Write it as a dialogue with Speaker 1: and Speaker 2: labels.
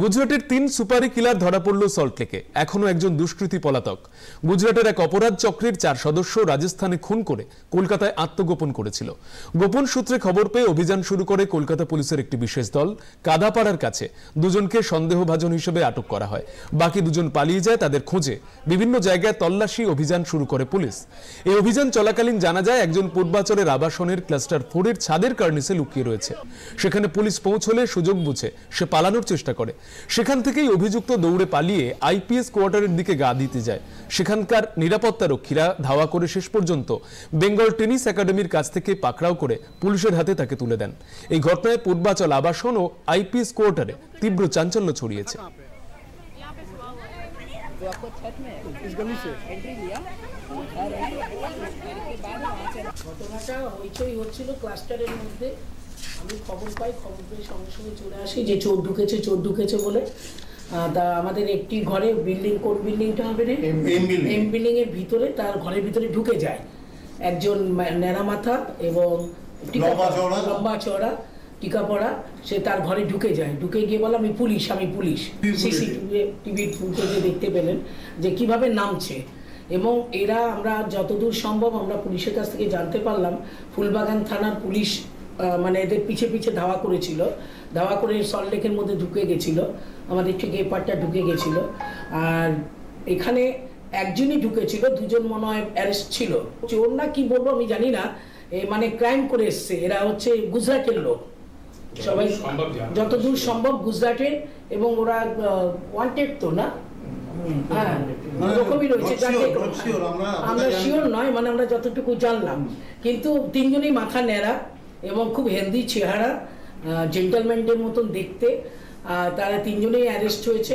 Speaker 1: গুজরাটের তিন সুপারি কিলার ধরা পড়ল সল্টলেকে এখনও একজন দুষ্কৃতী পলাতক। গুজরাটের এক অপরাধ চক্রের চার সদস্য রাজস্থানে খুন করে কলকাতায় আত্মগোপন করেছিল। গোপন সূত্রে খবর পেয়ে অভিযান শুরু করে কলকাতা পুলিশের একটি বিশেষ দল। কাদাপাড়ার কাছে দুজনকে সন্দেহভাজন হিসেবে আটক করা হয়। বাকি দুজন পালিয়ে যায় তাদের খোঁজে। বিভিন্ন জায়গায় তল্লাশি অভিযান শুরু করে পুলিশ। এই অভিযান চলাকালীন জানা যায়, একজন পূর্বাচলের আবাসনের ক্লাস্টার ফোরের ছাদের কার্নিসে লুকিয়ে রয়েছে। সেখানে পুলিশ পৌঁছলে সুযোগ বুঝে সে পালানোর চেষ্টা করে। সেখান থেকেই অভিযুক্ত দৌড়ে পালিয়ে আইপিএস কোয়ার্টারের দিকে গা দিতে যায় সেখানকার নিরাপত্তা রক্ষীরা ধাওয়া করে শেষ পর্যন্ত বেঙ্গল টেনিস একাডেমির কাছ থেকে পাকড়াও করে পুলিশের হাতে তাকে তুলে দেন এই ঘটনায় পূর্বাচল আবাসন ও আইপিএস কোয়ার্টারে তীব্র চাঞ্চল্য ছড়িয়েছে
Speaker 2: वो आपको छत में इस गली से एंट्री लिया और एंट्री के बाद वहाँ से
Speaker 3: ঘটনাটা হইচই হচ্ছিল ক্লাস্টারের মধ্যে আমি খবর পাই খবর পেয়ে সঙ্গে সঙ্গে চলে আসি যে চোর ঢুকেছে চোর ঢুকেছে বলে। তা আমাদের একটি ঘরে বিল্ডিং কোন বিল্ডিংটা হবে রে?
Speaker 4: এম-
Speaker 3: বিল্ডিং এর ভিতরে তার ঘরের ভিতরে ঢুকে যায়। একজন ন্যাড়া মাথা এবং
Speaker 4: লম্বা চওড়া।
Speaker 3: টিকা পড়া সে তার ঘরে ঢুকে যায়। ঢুকে গিয়ে বলে আমি পুলিশ আমি পুলিশ।
Speaker 4: পুলিশ।
Speaker 3: সিসিটিভি টিভির ফুটেজে দেখতে পেলেন যে কীভাবে নামছে। এবং এরা আমরা যতদূর সম্ভব আমরা পুলিশের কাছ থেকে জানতে পারলাম ফুলবাগান থানার পুলিশ মানে এদের পিছে পিছে ধাওয়া করেছিল। ধাওয়া করে সল্টলেকের মধ্যে ঢুকে গেছিল। আমাদের ঠিক এই পার্টটা ঢুকে গেছিল। আর এখানে একজনই ঢুকেছিল দুজন মনে হয় অ্যারেস্ট ছিল। চোর না কি বলব আমি জানি না। এ মানে ক্রাইম করে এসছে। এরা হচ্ছে গুজরাটের লোক। সবাই যতদূর সম্ভব গুজরাটের এবং ওরা ওয়ান্টেড তো না? হ্যাঁ
Speaker 4: মানে
Speaker 3: ওরকমই রয়েছে
Speaker 4: আমরা-
Speaker 3: শিওর নয় মানে আমরা যতটুকু জানলাম। কিন্তু তিনজনই মাথা ন্যাড়া। এবং খুব হেলদি চেহারা জেন্টালম্যানদের মতন দেখতে। তারা তিনজনেই অ্যারেস্ট হয়েছে।